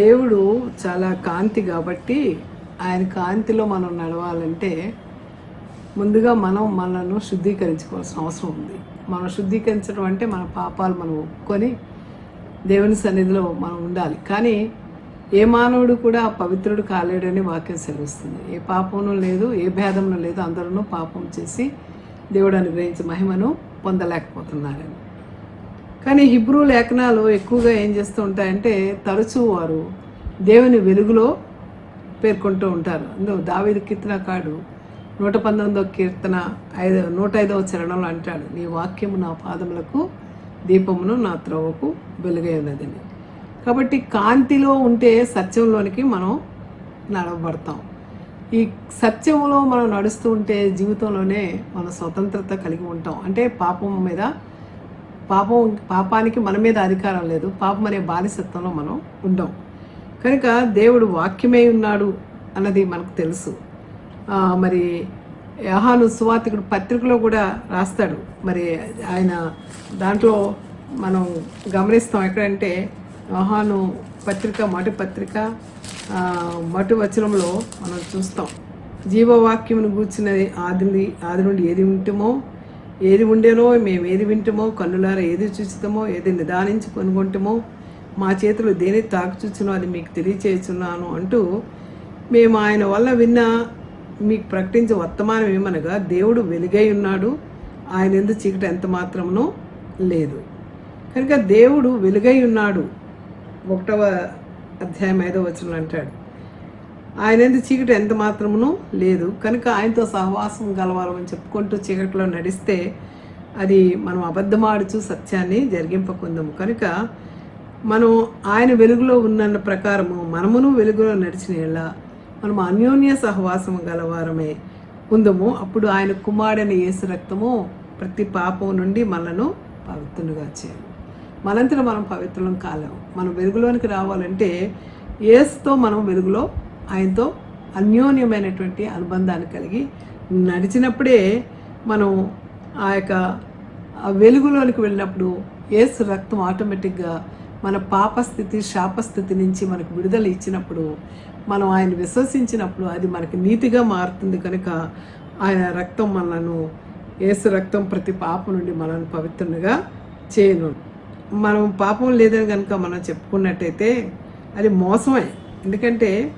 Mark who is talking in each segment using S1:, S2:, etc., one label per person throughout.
S1: దేవుడు చాలా కాంతి కాబట్టి ఆయన కాంతిలో మనం నడవాలంటే ముందుగా మనం మనను శుద్ధీకరించుకోవాల్సిన అవసరం ఉంది. మనం శుద్ధీకరించడం అంటే మన పాపాలు మనం ఒప్పుకొని దేవుని సన్నిధిలో మనం ఉండాలి. కానీ ఏ మానవుడు కూడా పవిత్రుడు కాలేడని వాక్యం సెలవుస్తుంది. ఏ పాపమును లేదు ఏ భేదమును లేదు అందరూ పాపం చేసి దేవుడు అనుగ్రహించి మహిమను పొందలేకపోతున్నారని. కానీ హిబ్రూ లేఖనాలు ఎక్కువగా ఏం చేస్తూ ఉంటాయంటే తరచూ వారు దేవుని వెలుగులో పేర్కొంటూ ఉంటారు. అందులో కీర్తన కాడు నూట పంతొమ్మిదో కీర్తన ఐదో నూట ఐదవ చరణంలో అంటాడు నీ వాక్యము నా పాదములకు దీపమును నా త్రోవకు వెలుగై ఉన్నదని. కాబట్టి కాంతిలో ఉంటే సత్యంలోనికి మనం నడవబడతాం. ఈ సత్యంలో మనం నడుస్తూ ఉంటే జీవితంలోనే మనం స్వతంత్రత కలిగి ఉంటాం. అంటే పాపం మీద పాపం పాపానికి మన మీద అధికారం లేదు. పాపం అనే బానిసత్వంలో మనం ఉండం. కనుక దేవుడు వాక్యమై ఉన్నాడు అన్నది మనకు తెలుసు. మరి యహాను సువార్తికుడు పత్రికలో కూడా రాస్తాడు. మరి ఆయన దాంట్లో మనం గమనిస్తాం ఎక్కడంటే యహాను పత్రిక మటు పత్రిక మటు వచనంలో మనం చూస్తాం. జీవవాక్యమును గూర్చినది ఆది ఆది నుండి ఏది ఉంటుమో ఏది ఉండేనో మేము ఏది వింటమో కన్నులారా ఏది చూస్తామో ఏది నిదానించి కొనుగొంటమో మా చేతులు దేని తాకు చూచినో అది మీకు తెలియచేస్తున్నాను అంటూ మేము ఆయన వల్ల విన్న మీకు ప్రకటించే వర్తమానం ఏమనగా దేవుడు వెలుగై ఉన్నాడు. ఆయన ఎందు చీకటి ఎంత మాత్రమునో లేదు. కనుక దేవుడు వెలుగై ఉన్నాడు. ఒకటవ అధ్యాయం ఐదో వచనం అంటాడు. ఆయన ఎందు చీకటి ఎంత మాత్రమును లేదు. కనుక ఆయనతో సహవాసం గలవాలని చెప్పుకుంటూ చీకటిలో నడిస్తే అది మనం అబద్ధమాడుచు సత్యాన్ని జరిగింపకుందాము. కనుక మనం ఆయన వెలుగులో ఉన్న ప్రకారము మనమును వెలుగులో నడిచిన ఎలా మనం అన్యోన్య సహవాసం గలవారమే ఉందము. అప్పుడు ఆయన కుమారుడైన యేసు రక్తము ప్రతి పాపం నుండి మనను పవిత్రులుగా చేయాలి మనంతట మనం పవిత్రులం కాలేము. మనం వెలుగులోనికి రావాలంటే ఏసుతో మనం వెలుగులో ఆయనతో అన్యోన్యమైనటువంటి అనుబంధాన్ని కలిగి నడిచినప్పుడే మనం ఆ యొక్క వెలుగులోనికి వెళ్ళినప్పుడు ఏసు రక్తం ఆటోమేటిక్గా మన పాపస్థితి శాపస్థితి నుంచి మనకు విడుదల ఇచ్చినప్పుడు మనం ఆయన విశ్వసించినప్పుడు అది మనకి నీతిగా మారుతుంది కనుక ఆయన రక్తం మనను ఏసు రక్తం ప్రతి పాపం నుండి మనల్ని పవిత్రంగా చేయను. మనం పాపం లేదని కనుక మనం చెప్పుకున్నట్టయితే అది మోసమే. ఎందుకంటే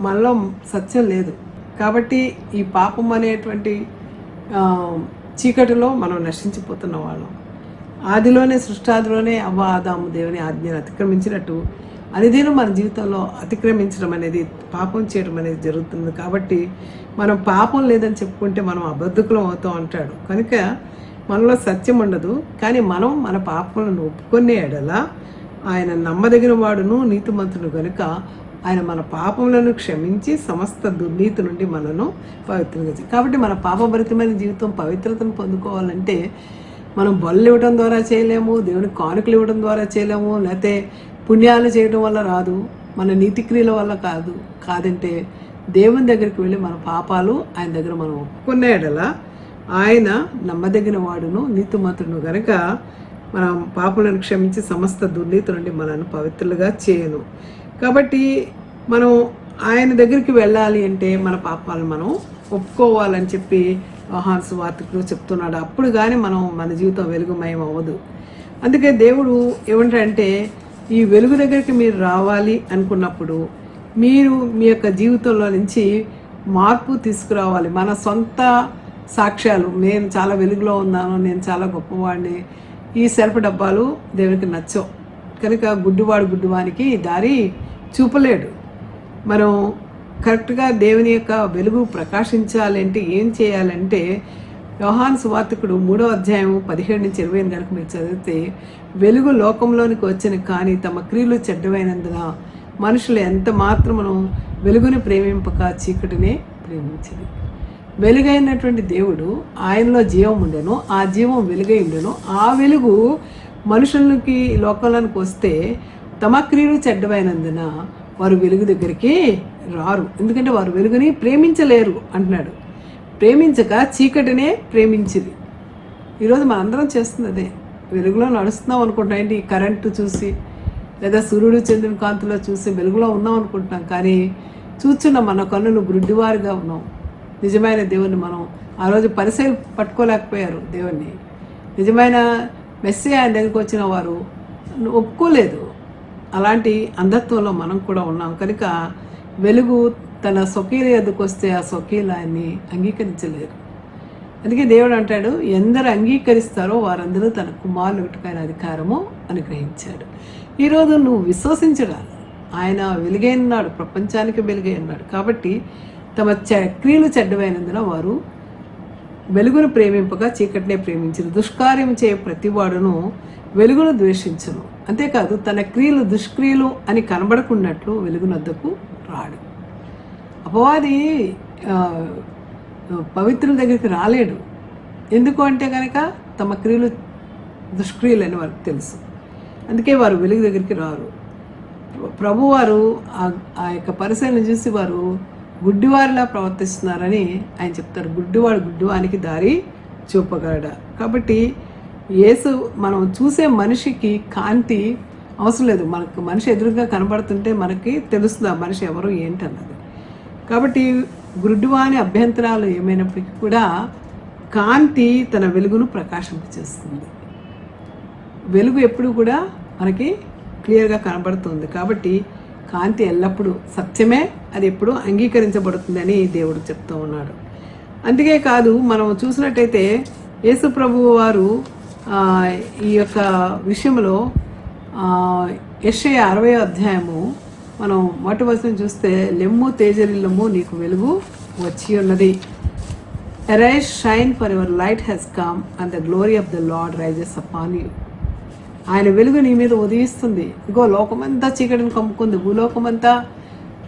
S1: మనలో సత్యం లేదు. కాబట్టి ఈ పాపం అనేటువంటి చీకటిలో మనం నశించిపోతున్న వాళ్ళం. ఆదిలోనే సృష్టాదిలోనే అవ్వ ఆదాము దేవుని ఆజ్ఞను అతిక్రమించినట్టు అనుదినం మన జీవితంలో అతిక్రమించడం అనేది పాపం చేయడం అనేది జరుగుతుంది. కాబట్టి మనం పాపం లేదని చెప్పుకుంటే మనం అబద్ధకులం అవుతాం అంటాడు. కనుక మనలో సత్యం ఉండదు. కానీ మనం మన పాపములను ఒప్పుకునే ఎడల ఆయన నమ్మదగిన వాడును నీతిమంతుడు కనుక ఆయన మన పాపములను క్షమించి సమస్త దుర్నీతి నుండి మనను పవిత్రంగా కాబట్టి మన పాపభరితమైన జీవితం పవిత్రతను పొందుకోవాలంటే మనం బళ్ళు ఇవ్వడం ద్వారా చేయలేము దేవునికి కానుకలు ఇవ్వడం ద్వారా చేయలేము లేకపోతే పుణ్యాలు చేయడం వల్ల రాదు మన నీతిక్రియల వల్ల కాదు కాదంటే దేవుని దగ్గరికి వెళ్ళి మన పాపాలు ఆయన దగ్గర మనం ఒప్పుకున్న ఎడల ఆయన నమ్మదగిన వాడును నీతిమంతుడును గనక మన పాపలను క్షమించి సమస్త దుర్నీతి నుండి మనల్ని పవిత్రులుగా చేయను. కాబట్టి మనం ఆయన దగ్గరికి వెళ్ళాలి అంటే మన పాపాలను మనం ఒప్పుకోవాలని చెప్పి యోహాన్ సువార్తికుడు చెప్తున్నాడు. అప్పుడు కానీ మనం మన జీవితం వెలుగుమయం అవ్వదు. అందుకే దేవుడు ఏమంటాడంటే ఈ వెలుగు దగ్గరికి మీరు రావాలి అనుకున్నప్పుడు మీరు మీ యొక్క జీవితంలో నుంచి మార్పు తీసుకురావాలి. మన సొంత సాక్ష్యాలు నేను చాలా వెలుగులో ఉన్నాను నేను చాలా గొప్పవాడిని ఈ సెల్ఫ్ డబ్బాలు దేవునికి నచ్చవు. కనుక గుడ్డివాడు గుడ్డివానికి దారి చూపలేడు. మనం కరెక్ట్గా దేవుని యొక్క వెలుగు ప్రకాశించాలంటే ఏం చేయాలంటే యోహాన్ సువార్తికుడు మూడో అధ్యాయం పదిహేడు నుంచి ఇరవై ఎనిమిది వరకు మీరు చదివితే వెలుగు లోకంలోనికి వచ్చిన కానీ తమ క్రియలు చెడ్డమైనందున మనుషులు ఎంత మాత్రమును వెలుగుని ప్రేమింపక చీకటినే ప్రేమించింది. వెలుగైనటువంటి దేవుడు ఆయనలో జీవం ఉండెను ఆ జీవం వెలుగై ఉండెను. ఆ వెలుగు మనుషులకి లోకంలోనికి వస్తే తమ క్రియలు చెడ్డమైనందున వారు వెలుగు దగ్గరికి రారు. ఎందుకంటే వారు వెలుగుని ప్రేమించలేరు అంటున్నాడు. ప్రేమించక చీకటినే ప్రేమించింది ఈరోజు మనందరం చేస్తుంది అదే వెలుగులో నడుస్తున్నాం అనుకుంటాం ఏంటి? కరెంటు చూసి లేదా సూర్యుడు చంద్రుని కాంతిలో చూసి వెలుగులో ఉన్నాం అనుకుంటున్నాం. కానీ చూచున్న మన కన్నులు గుడ్డివారుగా ఉన్నాం. నిజమైన దేవుణ్ణి మనం ఆ రోజు పరిశీలి పట్టుకోలేకపోయారు దేవుణ్ణి. నిజమైన మెస్సీ ఆయన దగ్గరికి వచ్చిన వారు ఒప్పుకోలేదు. అలాంటి అంధత్వంలో మనం కూడా ఉన్నాం. కనుక వెలుగు తన స్వకీల ఎదుకు వస్తే ఆ స్వకీలు ఆయన్ని అంగీకరించలేరు. అందుకే దేవుడు అంటాడు ఎందరు అంగీకరిస్తారో వారందరూ తన కుమారులు ఒకటికైన అధికారము అనుగ్రహించాడు. ఈరోజు నువ్వు విశ్వసించడా ఆయన వెలుగై ప్రపంచానికి వెలుగై ఉన్నాడు. కాబట్టి తమ చ క్రియలు చెడ్డమైనందున వారు వెలుగును ప్రేమింపగా చీకటినే ప్రేమించను. దుష్కార్యం చే ప్రతివాడును వెలుగును ద్వేషించను. అంతేకాదు తన క్రియలు దుష్క్రియలు అని కనబడకున్నట్లు వెలుగునద్దకు రాడు. అపవాది పవిత్రుల దగ్గరికి రాలేడు. ఎందుకు అంటే కనుక తమ క్రియలు దుష్క్రియలు అని వారికి తెలుసు. అందుకే వారు వెలుగు దగ్గరికి రారు. ప్రభువారు ఆ- ఆ యొక్క పరిశీలన చూసి వారు గుడ్డివారిలా ప్రవర్తిస్తున్నారని ఆయన చెప్తారు. గుడ్డివాడు గుడ్డివానికి దారి చూపగలడ? కాబట్టి యేసు మనం చూసే మనిషికి కాంతి అవసరం లేదు. మనకు మనిషి ఎదురుగా కనబడుతుంటే మనకి తెలుస్తుంది ఆ మనిషి ఎవరు ఏంటన్నది కాబట్టి గుడ్డివాని అభ్యంతరాలు ఏమైనప్పటికీ కూడా కాంతి తన వెలుగును ప్రకాశింపచేస్తుంది. వెలుగు ఎప్పుడు కూడా మనకి క్లియర్గా కనబడుతుంది. కాబట్టి కాంతి ఎల్లప్పుడూ సత్యమే అది ఎప్పుడూ అంగీకరించబడుతుందని దేవుడు చెప్తూ ఉన్నాడు. అందుకే కాదు మనం చూసినట్టయితే యేసు ప్రభువు వారు ఈ యొక్క విషయంలో యెషయ అరవై అధ్యాయము మనం మొదటి వచనం చూస్తే లెమ్ము తేజరిల్లము నీకు వెలుగు వచ్చి ఉన్నది. Arise shine for your light has come and the glory of the Lord rises upon you ఆయన వెలుగు నీ మీద ఉదయిస్తుంది. ఇగో లోకమంతా చీకటిని కమ్ముకుంది. భూలోకమంతా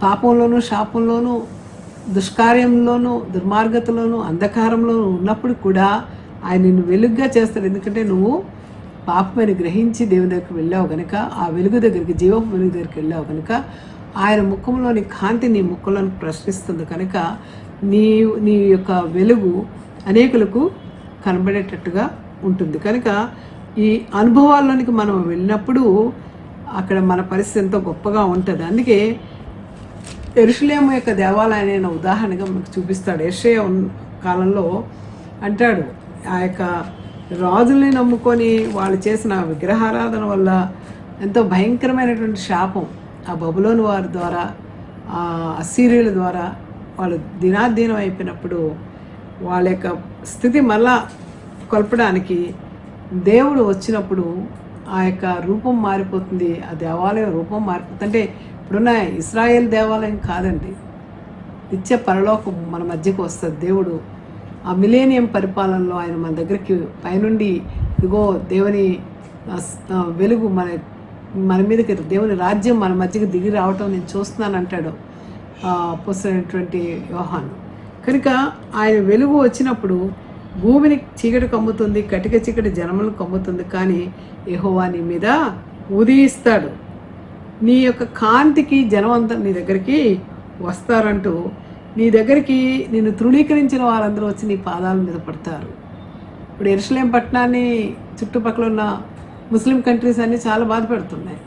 S1: పాపంలోను శాపంలోను దుష్కార్యంలోను దుర్మార్గతలోను అంధకారంలోను ఉన్నప్పుడు కూడా ఆయన నిన్ను వెలుగుగా చేస్తాడు. ఎందుకంటే నువ్వు పాపమైన గ్రహించి దేవుని దగ్గరికి వెళ్ళావు కనుక ఆ వెలుగు దగ్గరికి జీవపు వెలుగు దగ్గరికి వెళ్ళావు కనుక ఆయన ముఖంలోని కాంతి నీ ముఖంలోని ప్రశ్నిస్తుంది కనుక నీ నీ యొక్క వెలుగు అనేకులకు కనబడేటట్టుగా ఉంటుంది. కనుక ఈ అనుభవాల్లోనికి మనం వెళ్ళినప్పుడు అక్కడ మన పరిస్థితి ఎంతో గొప్పగా ఉంటుంది. అందుకే ఎరుషులేము యొక్క దేవాలయాన్ని ఉదాహరణగా మనకు చూపిస్తాడు. ఎర్షయ కాలంలో అంటాడు ఆ యొక్క రాజుల్ని నమ్ముకొని వాళ్ళు చేసిన విగ్రహారాధన వల్ల ఎంతో భయంకరమైనటువంటి శాపం ఆ బబులోని వారి ద్వారా ఆ అసీరియల ద్వారా వాళ్ళు దినాధీనం అయిపోయినప్పుడు వాళ్ళ యొక్క స్థితి మళ్ళా కొలపడానికి దేవుడు వచ్చినప్పుడు ఆ యొక్క రూపం మారిపోతుంది ఆ దేవాలయం రూపం మారిపోతుంది. అంటే ఇప్పుడున్న ఇస్రాయేల్ దేవాలయం కాదండి. నిత్య పరలోకం మన మధ్యకు వస్తుంది. దేవుడు ఆ మిలేనియం పరిపాలనలో ఆయన మన దగ్గరికి పైనుండి ఇదిగో దేవుని వెలుగు మన మన మీదకి దేవుని రాజ్యం మన మధ్యకి దిగి రావటం నేను చూస్తున్నాను అంటాడు పుస్తకమైనటువంటి వ్యూహాన్ కనుక ఆయన వెలుగు వచ్చినప్పుడు భూమిని చీకటి కమ్ముతుంది కటిక చీకటి జనములను కమ్ముతుంది కానీ యహోవా నీ మీద ఉదయిస్తాడు. నీ యొక్క కాంతికి జనం అంతా నీ దగ్గరికి వస్తారంటూ నీ దగ్గరికి నిన్ను తృణీకరించిన వారందరూ వచ్చి నీ పాదాల మీద పడతారు. ఇప్పుడు ఎరుసలేం పట్టణాన్ని చుట్టుపక్కల ఉన్న ముస్లిం కంట్రీస్ అన్నీ చాలా బాధపడుతున్నాయి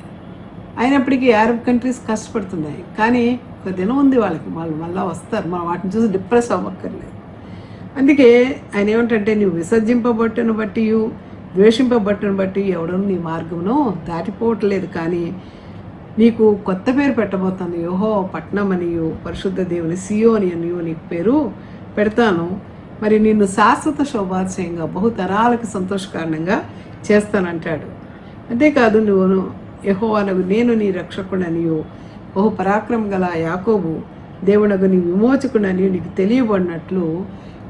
S1: అయినప్పటికీ అరబ్ కంట్రీస్ కష్టపడుతున్నాయి. కానీ ఒక దినం ఉంది వాళ్ళకి వాళ్ళు మళ్ళీ వస్తారు. మనం వాటిని చూసి డిప్రెస్ అవ్వక్కర్లేదు. అందుకే ఆయన ఏమిటంటే నువ్వు విసర్జింపబట్టును బట్టి ద్వేషింపబట్టును బట్టి ఎవడను నీ మార్గమును దాటిపోవట్లేదు. కానీ నీకు కొత్త పేరు పెట్టబోతాను. యోహో పట్నం అనియు పరిశుద్ధ దేవుని సియోని అనియు నీకు పేరు పెడతాను. మరి నిన్ను శాశ్వత శోభాశయంగా బహుతరాలకు సంతోషకారణంగా చేస్తానంటాడు. అంతేకాదు నువ్వు యహోవానగు నేను నీ రక్షకుడనియు బహు పరాక్రమం గల యాకోబు దేవునగు నీ విమోచకుడని నీకు తెలియబడినట్లు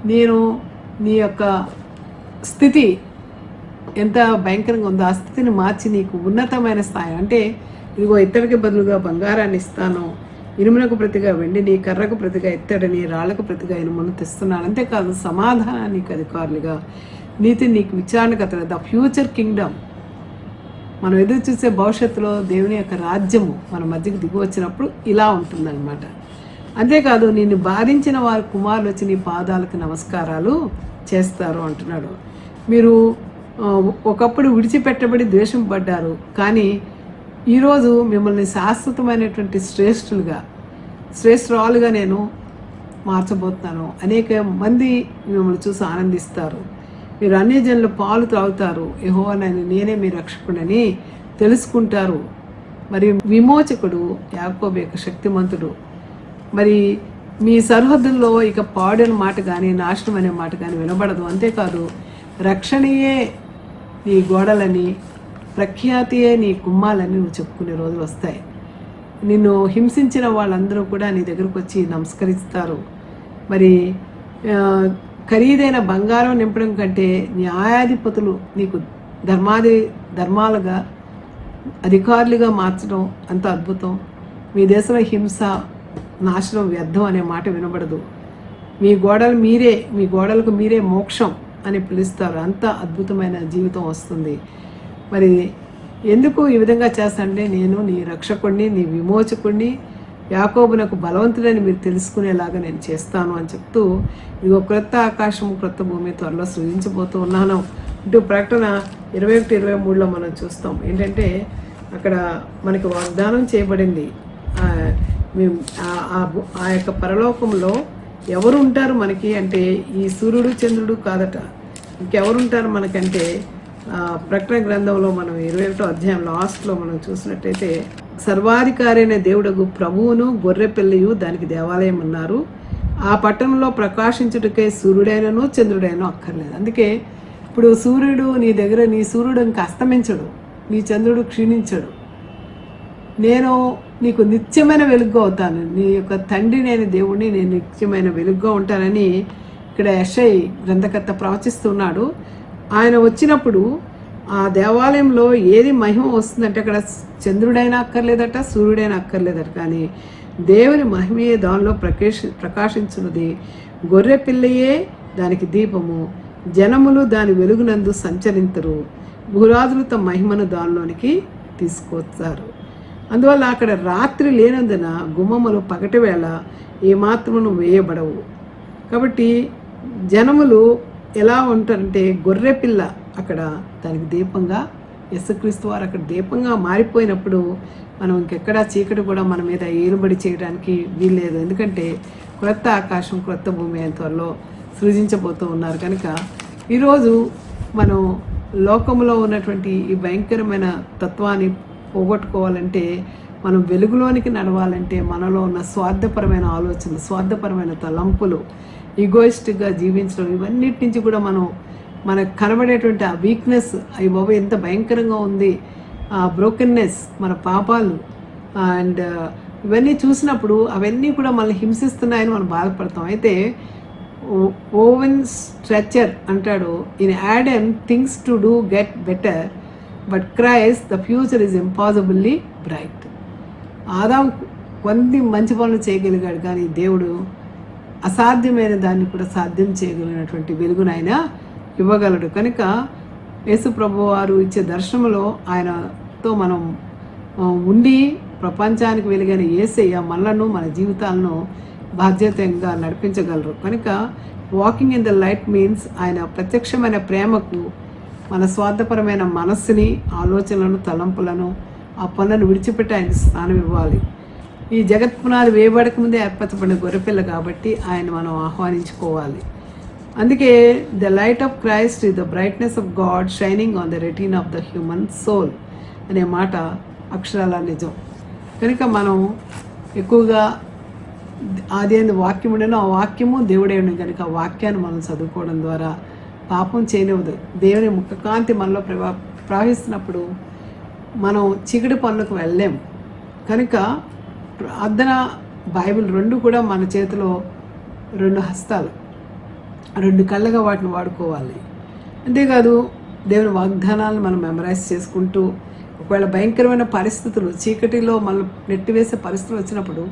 S1: నేను నీ యొక్క స్థితి ఎంత భయంకరంగా ఉందో ఆ స్థితిని మార్చి నీకు ఉన్నతమైన స్థాయి. అంటే ఇదిగో ఇత్తడికి బదులుగా బంగారాన్ని ఇస్తాను ఇనుమునకు ప్రతిగా వెండిని కర్రకు ప్రతిగా ఇత్తడిని రాళ్ళకు ప్రతిగా ఇనుమును తెస్తున్నాను. అంతేకాదు సమాధానాన్ని నీకు అధికారులుగా నీతి నీకు విచారణకత ద ఫ్యూచర్ కింగ్డమ్. మనం ఎదురు చూసే భవిష్యత్తులో దేవుని యొక్క రాజ్యము మన మధ్యకి దిగి వచ్చినప్పుడు ఇలా ఉంటుందన్నమాట. అంతేకాదు నిన్ను బాధించిన వారి కుమారులు వచ్చి నీ పాదాలకు నమస్కారాలు చేస్తారు అంటున్నాడు. మీరు ఒకప్పుడు విడిచిపెట్టబడి ద్వేషింపబడ్డారు కానీ ఈరోజు మిమ్మల్ని శాశ్వతమైనటువంటి శ్రేష్ఠులుగా శ్రేష్ఠురాలుగా నేను మార్చబోతున్నాను. అనేక మంది మిమ్మల్ని చూసి ఆనందిస్తారు. మీరు అన్ని జనులు పాలు త్రాగుతారు. యెహోవానని నేనే మీ రక్షకుడని తెలుసుకుంటారు. మరియు విమోచకుడు యాకోబు యొక్క శక్తిమంతుడు. మరి మీ సరిహద్దుల్లో ఇక పాడని మాట కానీ నాశనం అనే మాట కానీ వినబడదు. అంతేకాదు రక్షణయే నీ గోడలని ప్రఖ్యాతియే నీ కుమ్మాలని నువ్వు చెప్పుకునే రోజులు వస్తాయి. నిన్ను హింసించిన వాళ్ళందరూ కూడా నీ దగ్గరకు వచ్చి నమస్కరిస్తారు. మరి ఖరీదైన బంగారం నింపడం కంటే న్యాయాధిపతులు నీకు ధర్మాది ధర్మాలుగా అధికారులుగా మార్చడం అంత అద్భుతం. మీ దేశంలో హింస నాశనం వ్యర్థం అనే మాట వినబడదు. మీ గోడలు మీరే మీ గోడలకు మీరే మోక్షం అని పిలుస్తారు. అంత అద్భుతమైన జీవితం వస్తుంది. మరి ఎందుకు ఈ విధంగా చేస్తానంటే నేను నీ రక్షకుడిని నీ విమోచకుడిని యాకోబునకు బలవంతుడని మీరు తెలుసుకునేలాగా నేను చేస్తాను అని చెప్తూ ఇదిగో క్రొత్త ఆకాశము క్రొత్త భూమి త్వరలో సృజించబోతూ ఉన్నాను. ఇటు ప్రకటన ఇరవై ఒకటి ఇరవై మూడులో మనం చూస్తాం. ఏంటంటే అక్కడ మనకి వాగ్దానం చేయబడింది. మేము ఆ- ఆ యొక్క పరలోకంలో ఎవరు ఉంటారు మనకి అంటే ఈ సూర్యుడు చంద్రుడు కాదట. ఇంకెవరుంటారు మనకంటే ప్రకటన గ్రంథంలో మనం ఇరవై ఒకటో అధ్యాయం లాస్ట్లో మనం చూసినట్టయితే సర్వాధికారి అనే దేవుడగు ప్రభువును గొర్రెపిల్లయు దానికి దేవాలయం ఉన్నారు ఆ పట్టణంలో ప్రకాశించుటకే సూర్యుడైనను చంద్రుడైనను అక్కర్లేదు. అందుకే ఇప్పుడు సూర్యుడు నీ దగ్గర నీ సూర్యుడు ఇంకా అస్తమించడు. నీ చంద్రుడు క్షీణించడు. నేను నీకు నిత్యమైన వెలుగుగా అవుతాను. నీ యొక్క తండ్రి నేను దేవుడిని నేను నిత్యమైన వెలుగుగా ఉంటానని ఇక్కడ యషయ్ గ్రంథకర్త ప్రవచిస్తున్నాడు. ఆయన వచ్చినప్పుడు ఆ దేవాలయంలో ఏది మహిమ వస్తుందంటే అక్కడ చంద్రుడైనా అక్కర్లేదట సూర్యుడైనా అక్కర్లేదట. కానీ దేవుని మహిమయే దానిలో ప్రకాశ ప్రకాశించున్నది. గొర్రె పిల్లయే దానికి దీపము. జనములు దాని వెలుగునందు సంచరించరు భూరాజులు తమ మహిమను దానిలోనికి తీసుకొస్తారు అందువల్ల అక్కడ రాత్రి లేనందున గుమ్మములు పగటి వేళ ఏమాత్రమును వేయబడవు. కాబట్టి జనములు ఎలా ఉంటారంటే గొర్రె పిల్ల అక్కడ దానికి దీపంగా యేసుక్రీస్తు వారు అక్కడ దీపంగా మారిపోయినప్పుడు మనం ఇంకెక్కడా చీకటి కూడా మన మీద ఏలుబడి చేయడానికి వీల్లేదు. ఎందుకంటే క్రొత్త ఆకాశం క్రొత్త భూమి అయిన త్వరలో సృజించబోతూ ఉన్నారు. కనుక ఈరోజు మనం లోకంలో ఉన్నటువంటి ఈ భయంకరమైన తత్వాన్ని పోగొట్టుకోవాలంటే మనం వెలుగులోనికి నడవాలంటే మనలో ఉన్న స్వార్థపరమైన ఆలోచన స్వార్థపరమైన తలంపులు ఈగోయిస్టిక్గా జీవించడం ఇవన్నిటి నుంచి కూడా మనం మనకు కనబడేటువంటి ఆ వీక్నెస్ అవి బాబు ఎంత భయంకరంగా ఉంది. ఆ బ్రోకెన్నెస్ మన పాపాలు అండ్ uh, ఇవన్నీ చూసినప్పుడు అవన్నీ కూడా మనల్ని హింసిస్తున్నాయని మనం బాధపడతాం. అయితే ఓవెన్ స్ట్రెచర్ అంటాడు in ad and things to do get better. But Christ the future is impossibly bright Adam కొన్ని మంచి పనులు చేయగలిగాడు కానీ దేవుడు అసాధ్యమైన దాన్ని కూడా సాధ్యం చేయగలిగినటువంటి వెలుగును ఆయన ఇవ్వగలడు. కనుక యేసు ప్రభు వారు ఇచ్చే దర్శనంలో ఆయనతో మనం ఉండి ప్రపంచానికి వెలుగైన ఏసయ్య మనలను మన జీవితాలను బాధ్యతంగా నడిపించగలరు. కనుక walking in the light means ఆయన ప్రత్యక్షమైన ప్రేమకు మన స్వార్థపరమైన మనస్సుని ఆలోచనలను తలంపులను ఆ పనులను విడిచిపెట్టి ఆయనకి స్థానం ఇవ్వాలి. ఈ జగత్ పునాది వేయబడక ముందే ఏర్పరచబడిన గొర్రెపిల్ల కాబట్టి ఆయన మనం ఆహ్వానించుకోవాలి. అందుకే the light of Christ is the brightness of God shining on the retina of the human soul అనే మాట అక్షరాల నిజం. కనుక మనం ఎక్కువగా ఆది అందు వాక్యం ఉండేనో ఆ వాక్యము దేవుడే ఉండి కనుక ఆ వాక్యాన్ని మనం చదువుకోవడం ద్వారా పాపం చేయనివ్వదు. దేవుని ముఖకాంతి మనలో ప్రవా ప్రవహిస్తున్నప్పుడు మనం చీకటి పనులకు వెళ్ళలేం. కనుక ప్రార్థన బైబిల్ రెండు కూడా మన చేతిలో రెండు హస్తాలు. రెండు కళ్ళగా వాటిని వాడుకోవాలి. అంతేకాదు దేవుని వాగ్దానాలను మనం మెమరైజ్ చేసుకుంటూ ఒకవేళ భయంకరమైన పరిస్థితులు చీకటిలో మనం నెట్టివేసే పరిస్థితులు వచ్చినప్పుడు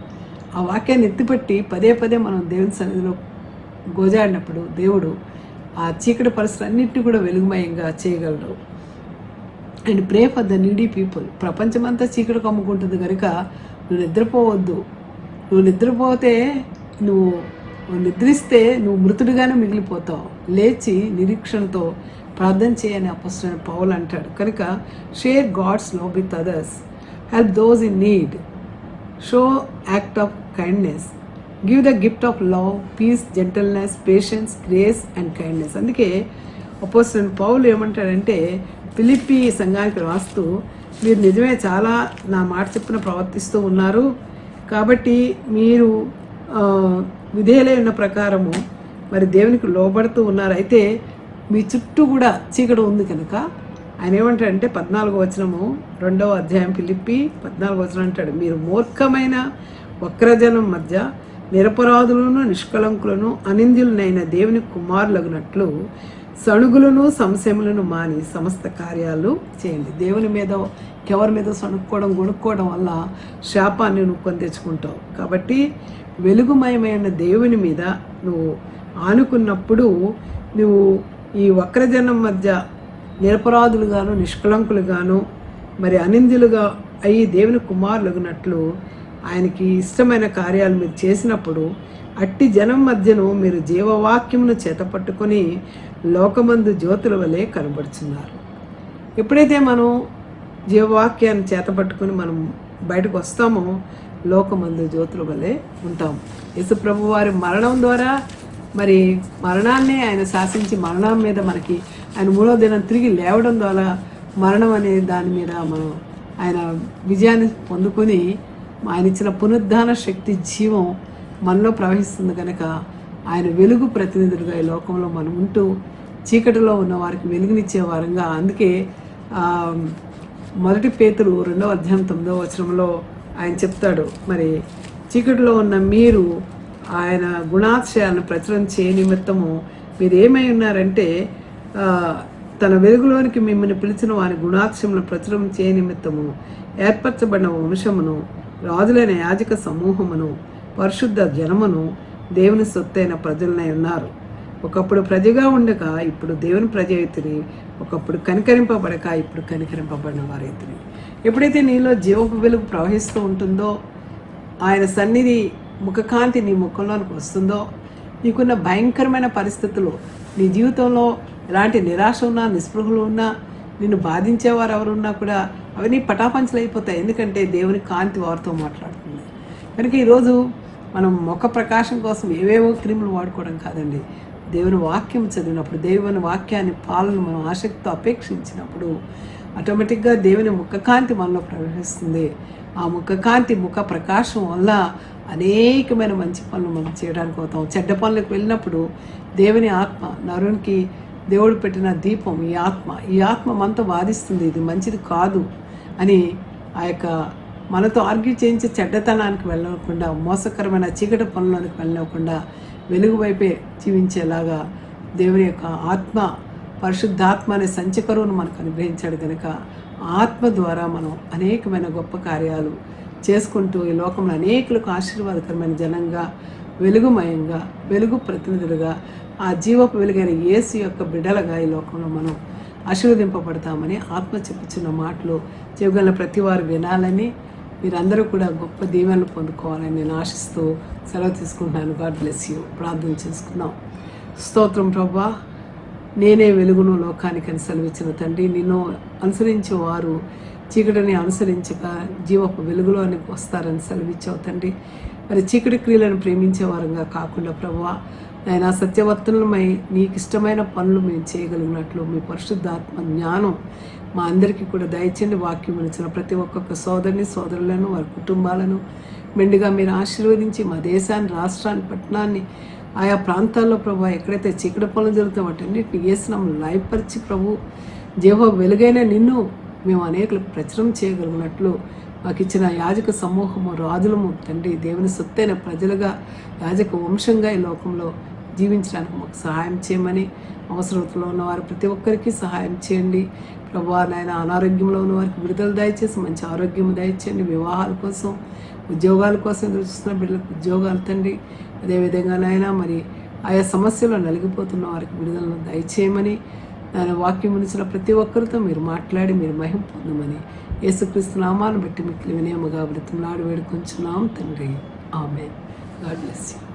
S1: ఆ వాక్యాన్ని ఎత్తిపెట్టి పదే పదే మనం దేవుని సన్నిధిలో గోజాడినప్పుడు దేవుడు ఆ చీకటి పరిస్థితులు కూడా వెలుగుమయంగా చేయగలరు. And pray for the needy people. ప్రపంచమంతా చీకటి కమ్ముకుంటుంది కనుక నువ్వు నిద్రపోవద్దు. నువ్వు నిద్రపోతే నువ్వు నువ్వు నిద్రిస్తే నువ్వు మృతుడిగానే మిగిలిపోతావు. లేచి నిరీక్షణతో ప్రార్థన చేయని అపస్తున్న పౌలు అంటాడు. కనుక share God's love with others. Help those in need. Show act of kindness. Give the gift of love peace gentleness patience grace and kindness అందుకే అపోజిషన్ పౌలు ఏమంటాడంటే ఫిలిప్పి సంఘానికి రాస్తూ మీరు నిజమే చాలా నా మాట చెప్పిన ప్రవర్తిస్తూ ఉన్నారు. కాబట్టి మీరు విధేయులై ఉన్న ప్రకారము మరి దేవునికి లోబడుతూ ఉన్నారు. అయితే మీ చుట్టూ కూడా చీకటి ఉంది కనుక ఆయన ఏమంటాడంటే పద్నాలుగో వచనము రెండవ అధ్యాయం పిలిపి పద్నాలుగో వచనం అంటాడు. మీరు మూర్ఖమైన వక్రజనం మధ్య నిరపరాధులను నిష్కలంకులను అనింద్యులనైన దేవుని కుమారులగునట్లు సణుగులను సంశయములను మాని సమస్త కార్యాలు చేయండి. దేవుని మీద ఎవరి మీద సణుక్కోవడం గొనుక్కోవడం వల్ల శాపాన్ని నువ్వు కొని తెచ్చుకుంటావు కాబట్టి వెలుగుమయమైన దేవుని మీద నువ్వు ఆనుకున్నప్పుడు నువ్వు ఈ వక్రజనం మధ్య నిరపరాధులుగాను నిష్కలంకులుగాను మరి అనిందులుగా అయ్యి దేవుని కుమారులగునట్లు ఆయనకి ఇష్టమైన కార్యాలు మీరు చేసినప్పుడు అట్టి జనం మధ్యను మీరు జీవవాక్యమును చేతపట్టుకొని లోకమందు జ్యోతుల వలె కనబడుచున్నారు. ఎప్పుడైతే మనం జీవవాక్యాన్ని చేతపట్టుకొని మనం బయటకు వస్తామో లోకమందు జ్యోతుల వలె ఉంటాం. యేసుప్రభు వారి మరణం ద్వారా మరి మరణాన్ని ఆయన శాసించి మరణం మీద మనకి ఆయన మూడో దినం తిరిగి లేవడం ద్వారా మరణం అనే దాని మీద మనం ఆయన విజయాన్ని పొందుకొని ఆయన ఇచ్చిన పునరుద్ధాన శక్తి జీవం మనలో ప్రవహిస్తుంది కనుక ఆయన వెలుగు ప్రతినిధులుగా ఈ లోకంలో మనం ఉంటూ చీకటిలో ఉన్న వారికి వెలుగునిచ్చే వారంగా. అందుకే మొదటి పేతులు రెండవ అధ్యాయం తొమ్మిదవ వచనంలో ఆయన చెప్తాడు మరి చీకటిలో ఉన్న మీరు ఆయన గుణాశయాలను ప్రచురం చేయ నిమిత్తము మీరు ఏమై ఉన్నారంటే తన వెలుగులోనికి మిమ్మల్ని పిలిచిన వారి గుణాక్షములు ప్రచురం చేయ నిమిత్తము ఏర్పరచబడిన వంశమును రాజులైన యాజక సమూహమును పరిశుద్ధ జనమును దేవుని సొత్తైన ప్రజలనై ఉన్నారు ఒకప్పుడు ప్రజగా ఉండగా ఇప్పుడు దేవుని ప్రజ అయితిరి ఒకప్పుడు కనికరింపబడక ఇప్పుడు కనికరింపబడిన వారైతిరి ఎప్పుడైతే నీలో జీవపు వెలుగు ప్రవహిస్తూ ఉంటుందో ఆయన సన్నిధి ముఖకాంతి నీ ముఖంలోనికి వస్తుందో నీకున్న భయంకరమైన పరిస్థితులు నీ జీవితంలో ఎలాంటి నిరాశ ఉన్నా నిస్పృహలు ఉన్నా నిన్ను బాధించేవారు ఎవరున్నా కూడా అవన్నీ పటాపంచలు అయిపోతాయి. ఎందుకంటే దేవుని కాంతి వారితో మాట్లాడుతుంది. కనుక ఈరోజు మనం ముఖ ప్రకాశం కోసం ఏవేవో క్రీములు వాడుకోవడం కాదండి. దేవుని వాక్యం చదివినప్పుడు దేవుని వాక్యాన్ని పాలన మనం ఆసక్తితో అపేక్షించినప్పుడు ఆటోమేటిక్గా దేవుని ముఖకాంతి మనలో ప్రవేశిస్తుంది. ఆ ముఖకాంతి ముఖ ప్రకాశం వల్ల అనేకమైన మంచి పనులు మనం చేయడానికి అవుతాం చెడ్డ పనులకు వెళ్ళినప్పుడు దేవుని ఆత్మ నరునికి దేవుడు పెట్టిన దీపం ఈ ఆత్మ ఈ ఆత్మ మనతో వాదిస్తుంది ఇది మంచిది కాదు అని ఆ యొక్క మనతో ఆర్గ్యూ చేయించే చెడ్డతనానికి వెళ్ళకుండా మోసకరమైన చీకటి పనులకు వెళ్ళకుండా వెలుగు వైపే జీవించేలాగా దేవుని యొక్క ఆత్మ పరిశుద్ధాత్మ అనే సంచకరువును మనకు అనుగ్రహించాడు కనుక ఆత్మ ద్వారా మనం అనేకమైన గొప్ప కార్యాలు చేసుకుంటూ ఈ లోకంలో అనేకులకు ఆశీర్వాదకరమైన జనంగా వెలుగుమయంగా వెలుగు ప్రతినిధులుగా ఆ జీవపు వెలుగైన యేసు యొక్క బిడ్డలుగా ఈ లోకంలో మనం ఆశీర్వదింపబడతామని ఆత్మ చెప్పుచున్న మాటలు చెవిగల ప్రతి వారు వినాలని మీరందరూ కూడా గొప్ప దీవెనలు పొందుకోవాలని నేను ఆశిస్తూ సెలవు తీసుకుంటున్నాను. God bless you. ప్రార్థన చేసుకున్నాం స్తోత్రం ప్రభా. నేనే వెలుగును లోకానికి అని సెలవిచ్చిన తండ్రి నిన్ను అనుసరించే వారు చీకటిని అనుసరించక జీవపు వెలుగులోనికి వస్తారని సెలవిచ్చావు తండ్రి. మరి చీకటి క్రియలను ప్రేమించే వారంగా కాకుండా ప్రభువా ఆయన సత్యవర్తనమై నీకు ఇష్టమైన పనులు మేము చేయగలిగినట్లు మీ పరిశుద్ధాత్మ జ్ఞానం మా అందరికీ కూడా దయచేయండి. వాక్యం ఇచ్చిన ప్రతి ఒక్కొక్క సోదరిని సోదరులను వారి కుటుంబాలను మెండుగా మీరు ఆశీర్వదించి మా దేశాన్ని రాష్ట్రాన్ని పట్టణాన్ని ఆయా ప్రాంతాల్లో ప్రభు ఎక్కడైతే చీకటి పనులు జరుగుతాయో వాటన్నిటిని వేసిన లయపరిచి ప్రభు జీవ వెలుగైన నిన్ను మేము అనేకలు ప్రచురం చేయగలిగినట్లు మాకు ఇచ్చిన యాజక సమూహము రాజులము తండ్రి దేవుని సొత్తైన ప్రజలుగా యాజక వంశంగా ఈ లోకంలో జీవించడానికి మాకు సహాయం చేయమని అవసరతలో ఉన్న వారు ప్రతి ఒక్కరికి సహాయం చేయండి. ప్రభా నాయన అనారోగ్యంలో ఉన్న వారికి విడుదల దయచేసి మంచి ఆరోగ్యం దయచేయండి. వివాహాల కోసం ఉద్యోగాల కోసం ఎదురు చూస్తున్న బిడ్డలకు ఉద్యోగాలు తండ్రి. అదేవిధంగా నాయన మరి ఆయా సమస్యలో నలిగిపోతున్న వారికి విడుదలను దయచేయమని ఆయన వాక్యం ఉంచిన ప్రతి ఒక్కరితో మీరు మాట్లాడి మీరు మహిం పొందమని యేసుక్రీస్తు నామాన్ని బట్టి మీకు వినయముగా బ్రతిమలాడి వేడుకొంచున్నాం తండ్రి. ఆమె గాడ్ బ్లెస్ యూ.